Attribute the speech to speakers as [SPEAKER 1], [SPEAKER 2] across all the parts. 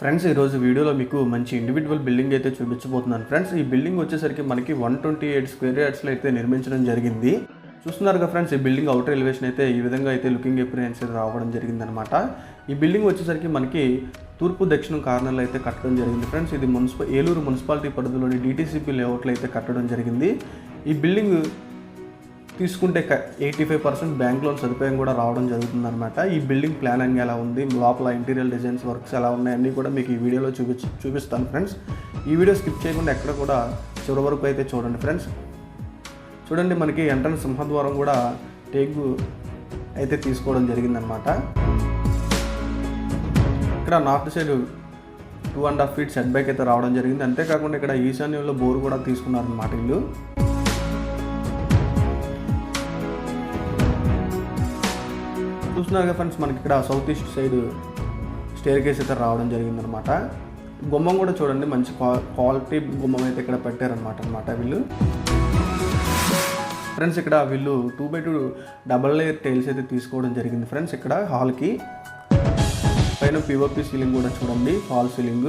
[SPEAKER 1] Friends ఈరోజు వీడియోలో మీకు మంచి ఇండివిజువల్ బిల్డింగ్ అయితే చూపించబోతున్నాను. ఫ్రెండ్స్ ఈ బిల్డింగ్ వచ్చేసరికి మనకి వన్ ట్వంటీ ఎయిట్ స్క్వేర్ యార్డ్స్లో అయితే నిర్మించడం జరిగింది. చూస్తున్నారు కదా ఫ్రెండ్స్ ఈ బిల్డింగ్ అవుటర్ ఎలివేషన్ అయితే ఈ విధంగా అయితే లుకింగ్ ఎక్స్పీరియన్స్ అయితే రావడం జరిగిందనమాట ఈ బిల్డింగ్ వచ్చేసరికి మనకి తూర్పు దక్షిణం కార్నర్లో అయితే కట్టడం జరిగింది ఫ్రెండ్స్. ఇది మున్సిపల్ ఏలూరు మున్సిపాలిటీ పరిధిలోని డీటీసీపీ లేఅవుట్లో అయితే కట్టడం జరిగింది. ఈ బిల్డింగ్ తీసుకుంటే eighty five percent bank loan సదుపాయం కూడా రావడం జరుగుతుందన్నమాట. ఈ బిల్డింగ్ ప్లానింగ్ ఎలా ఉంది? లోపల ఇంటీరియర్ డిజైన్స్ వర్క్స్ ఎలా ఉన్నాయన్నీ కూడా మీకు ఈ వీడియోలో చూపించి చూపిస్తాను ఫ్రెండ్స్ ఈ వీడియో స్కిప్ చేయకుండా ఎక్కడ కూడా చివరి వరకు అయితే చూడండి ఫ్రెండ్స్ చూడండి మనకి ఎంట్రన్స్ సింహద్వారం కూడా టేకు అయితే తీసుకోవడం జరిగిందనమాట ఇక్కడ north side two and half feet set back అయితే రావడం జరిగింది. అంతేకాకుండా ఇక్కడ ఈశాన్యంలో బోర్ కూడా తీసుకున్నారనమాట ఇల్లు. చూస్తున్నారు ఫ్రెండ్స్ మనకి ఇక్కడ south east side staircase అయితే రావడం జరిగిందనమాట గుమ్మం కూడా చూడండి మంచి క్వా- క్వాలిటీ గుమ్మం అయితే ఇక్కడ పెట్టారనమాట అనమాట వీళ్ళు. ఫ్రెండ్స్ ఇక్కడ వీళ్ళు two by two double layer tiles అయితే తీసుకోవడం జరిగింది ఫ్రెండ్స్ ఇక్కడ హాల్కి పైన పిఓపి సీలింగ్ కూడా చూడండి ఫాల్ సీలింగ్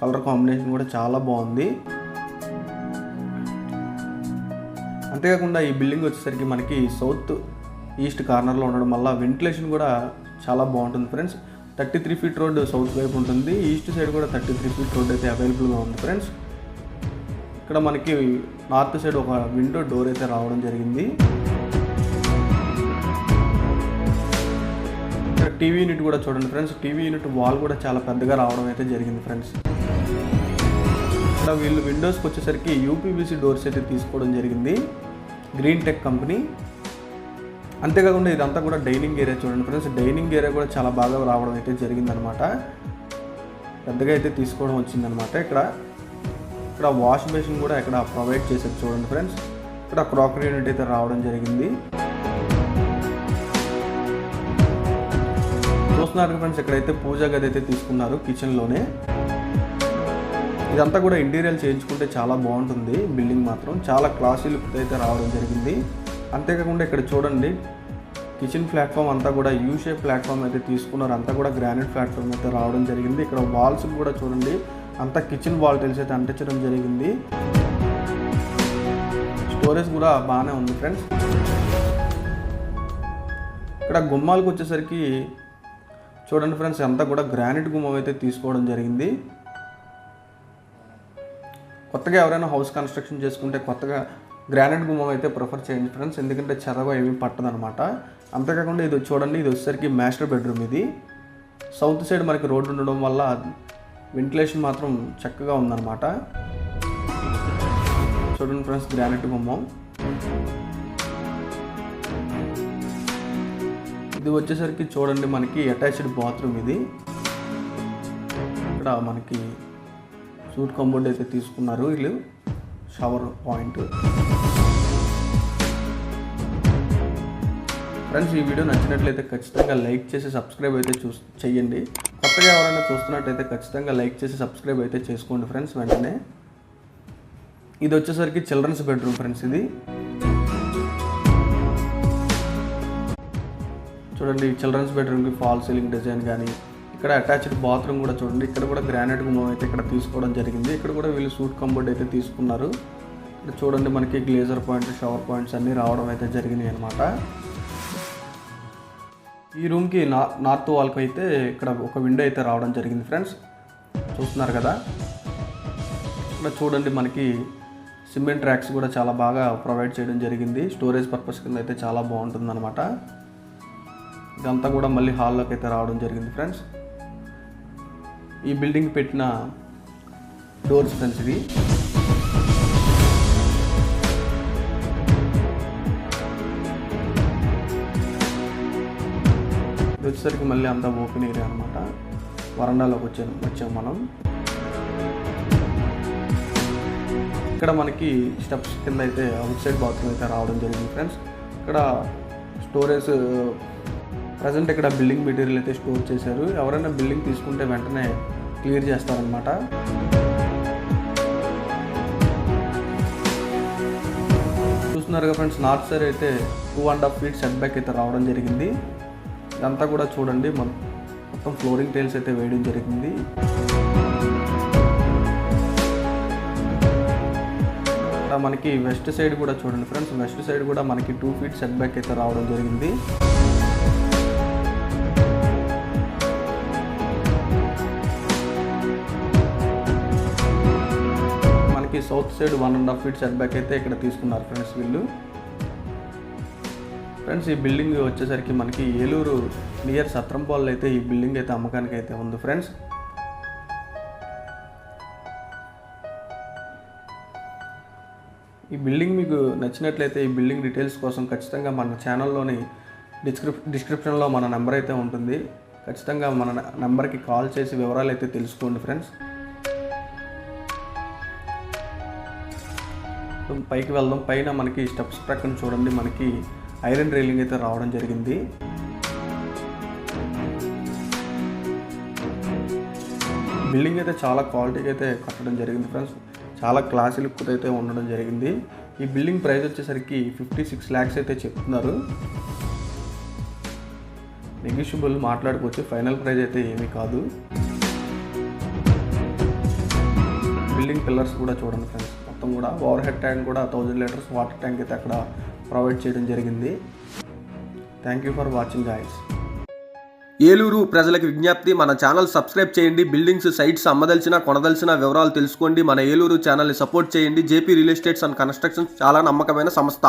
[SPEAKER 1] కలర్ కాంబినేషన్ కూడా చాలా బాగుంది. అంతేకాకుండా ఈ బిల్డింగ్ వచ్చేసరికి మనకి సౌత్ ఈస్ట్ కార్నర్లో ఉండడం వల్ల వెంటిలేషన్ కూడా చాలా బాగుంటుంది friends. Thirty three feet road south వైపు ఉంటుంది. ఈస్ట్ సైడ్ కూడా థర్టీ త్రీ ఫీట్ రోడ్ అయితే అవైలబుల్గా ఉంది ఫ్రెండ్స్. ఇక్కడ మనకి నార్త్ సైడ్ ఒక విండో డోర్ అయితే రావడం జరిగింది. ఇక్కడ టీవీ యూనిట్ కూడా చూడండి ఫ్రెండ్స్. టీవీ యూనిట్ వాల్ కూడా చాలా పెద్దగా రావడం అయితే జరిగింది ఫ్రెండ్స్. ఇక్కడ వీళ్ళు విండోస్కి వచ్చేసరికి యూపీబీసీ డోర్స్ అయితే తీసుకోవడం జరిగింది. Green tech company. అంతేకాకుండా ఇదంతా కూడా డైనింగ్ ఏరియా చూడండి ఫ్రెండ్స్. డైనింగ్ ఏరియా కూడా చాలా బాగా రావడం అయితే జరిగిందనమాట. పెద్దగా అయితే తీసుకోవడం వచ్చిందనమాట ఇక్కడ. ఇక్కడ వాష్ బేసిన్ కూడా ఇక్కడ ప్రొవైడ్ చేసేది చూడండి ఫ్రెండ్స్. ఇక్కడ క్రాకరీ యూనిట్ అయితే రావడం జరిగింది. చూస్తున్నారు ఫ్రెండ్స్ ఇక్కడైతే పూజా గది అయితే తీసుకున్నారు కిచెన్లోనే ఇదంతా కూడా ఇంటీరియర్ చేయించుకుంటే చాలా బాగుంటుంది బిల్డింగ్ మాత్రం. చాలా క్లాసీ లుక్ అయితే రావడం జరిగింది. అంతేకాకుండా ఇక్కడ చూడండి కిచెన్ ప్లాట్ఫామ్ అంతా కూడా యూ షేప్ ప్లాట్ఫామ్ అయితే తీసుకున్నారు. అంతా కూడా గ్రానైట్ ప్లాట్ఫామ్ అయితే రావడం జరిగింది. ఇక్కడ వాల్స్ కూడా చూడండి అంతా కిచెన్ వాల్ టైల్స్ అయితే అంటించడం జరిగింది. స్టోరేజ్ కూడా బాగానే ఉంది ఫ్రెండ్స్ ఇక్కడ గుమ్మాలకు వచ్చేసరికి చూడండి ఫ్రెండ్స్ అంతా కూడా గ్రానైట్ గుమ్మం అయితే తీసుకోవడం జరిగింది. కొత్తగా ఎవరైనా హౌస్ కన్స్ట్రక్షన్ చేసుకుంటే కొత్తగా గ్రానైట్ గుమ్మం అయితే ప్రిఫర్ చేయండి ఫ్రెండ్స్. ఎందుకంటే చదవ ఏమీ పట్టదనమాట అంతేకాకుండా ఇది చూడండి ఇది వచ్చేసరికి మాస్టర్ బెడ్రూమ్ ఇది. సౌత్ సైడ్ మనకి రోడ్డు ఉండడం వల్ల వెంటిలేషన్ మాత్రం చక్కగా ఉందన్నమాట. చూడండి ఫ్రెండ్స్ గ్రానైట్ గుమ్మం. ఇది వచ్చేసరికి చూడండి మనకి అటాచ్డ్ బాత్రూమ్ ఇది. ఇక్కడ మనకి సూట్ కంబోర్డ్ అయితే తీసుకున్నారు వీళ్ళు. Shower point. ఫ్రెండ్స్ ఈ వీడియో నచ్చినట్లయితే ఖచ్చితంగా లైక్ చేసి సబ్స్క్రైబ్ అయితే చూ చెయ్యండి. కొత్తగా ఎవరైనా చూస్తున్నట్టయితే ఖచ్చితంగా లైక్ చేసి సబ్స్క్రైబ్ అయితే చేసుకోండి ఫ్రెండ్స్ వెంటనే. ఇది వచ్చేసరికి చిల్డ్రన్స్ బెడ్రూమ్ ఫ్రెండ్స్ ఇది. చూడండి చిల్డ్రన్స్ బెడ్రూమ్కి ఫాల్ సీలింగ్ డిజైన్ కానీ ఇక్కడ అటాచ్డ్ బాత్రూమ్ కూడా చూడండి. ఇక్కడ కూడా గ్రానైట్ గుమ్మం అయితే ఇక్కడ తీసుకోవడం జరిగింది. ఇక్కడ కూడా వీళ్ళు సూట్ కంబోర్డ్ అయితే తీసుకున్నారు. చూడండి మనకి గ్లేజర్ పాయింట్స్ షవర్ పాయింట్స్ అన్నీ రావడం అయితే జరిగినాయి అనమాట ఈ రూమ్కి నా నార్త్ వాల్కి అయితే ఇక్కడ ఒక విండో అయితే రావడం జరిగింది ఫ్రెండ్స్. చూస్తున్నారు కదా? ఇక్కడ చూడండి మనకి సిమెంట్ ట్రాక్స్ కూడా చాలా బాగా ప్రొవైడ్ చేయడం జరిగింది. స్టోరేజ్ పర్పస్ కింద అయితే చాలా బాగుంటుంది అనమాట ఇదంతా కూడా మళ్ళీ హాల్లోకి అయితే రావడం జరిగింది ఫ్రెండ్స్. ఈ బిల్డింగ్ పెట్టిన డోర్స్ ఫ్రెండ్స్ ఇవి. వచ్చేసరికి మళ్ళీ అంతా ఓపెన్ ఏరియా అనమాట వరండాలోకి వచ్చాం వచ్చాం మనం. ఇక్కడ మనకి స్టెప్స్ కింద అయితే అవుట్ సైడ్ బాత్రూమ్ అయితే రావడం జరిగింది ఫ్రెండ్స్. ఇక్కడ స్టోరేజ్ ప్రజెంట్ ఇక్కడ బిల్డింగ్ మెటీరియల్ అయితే స్టోర్ చేశారు. ఎవరైనా బిల్డింగ్ తీసుకుంటే వెంటనే క్లియర్ చేస్తారనమాట చూస్తున్నారు ఫ్రెండ్స్ నార్త్ సైడ్ అయితే two and half feet set back అయితే రావడం జరిగింది. ఇదంతా కూడా చూడండి. మొత్తం మొత్తం ఫ్లోరింగ్ టైల్స్ అయితే వేయడం జరిగింది. మనకి వెస్ట్ సైడ్ కూడా చూడండి ఫ్రెండ్స్. వెస్ట్ సైడ్ కూడా మనకి టూ ఫీట్ సెట్ బ్యాక్ అయితే రావడం జరిగింది. మనకి south side one and half feet set back అయితే ఇక్కడ తీసుకున్నారు ఫ్రెండ్స్ వీళ్ళు. ఫ్రెండ్స్ ఈ బిల్డింగ్ వచ్చేసరికి మనకి ఏలూరు నియర్ సత్రంపాల్లో అయితే ఈ బిల్డింగ్ అయితే అమ్మకానికి అయితే ఉంది ఫ్రెండ్స్. ఈ బిల్డింగ్ మీకు నచ్చినట్లయితే ఈ బిల్డింగ్ డీటెయిల్స్ కోసం ఖచ్చితంగా మన ఛానల్లోని డిస్క్రిప్ డిస్క్రిప్షన్లో మన నెంబర్ అయితే ఉంటుంది. ఖచ్చితంగా మన నెంబర్కి కాల్ చేసి వివరాలు అయితే తెలుసుకోండి ఫ్రెండ్స్. పైకి వెళ్దాం. పైన మనకి స్టెప్స్ ప్రక్కన చూడండి. మనకి ఐరన్ రైలింగ్ అయితే రావడం జరిగింది. బిల్డింగ్ అయితే చాలా క్వాలిటీగా అయితే కట్టడం జరిగింది ఫ్రెండ్స్. చాలా క్లాసీ లుక్ అయితే ఉండడం జరిగింది. ఈ బిల్డింగ్ ప్రైస్ వచ్చేసరికి ఫిఫ్టీ సిక్స్ ల్యాక్స్ అయితే చెప్తున్నారు. నెగిషియబుల్ మాట్లాడుకోవచ్చు ఫైనల్ ప్రైస్ అయితే ఏమీ కాదు. బిల్డింగ్ పిల్లర్స్ కూడా చూడండి ఫ్రెండ్స్ మొత్తం కూడా ఓవర్ హెడ్ ట్యాంక్ కూడా థౌజండ్ లీటర్స్ వాటర్ ట్యాంక్ అయితే అక్కడ ప్రొవైడ్ చేయడం జరిగింది. Thank you for watching guys
[SPEAKER 2] Eluru ప్రజలకు విజ్ఞప్తి మన ఛానల్ సబ్స్క్రైబ్ చేయండి. బిల్డింగ్స్ సైట్స్ అమ్మదలిచిన కొనదలిచిన వివరాలు తెలుసుకోండి. మన ఏలూరు ఛానల్ని సపోర్ట్ చేయండి. JP real estates and constructions చాలా నమ్మకమైన సంస్థ.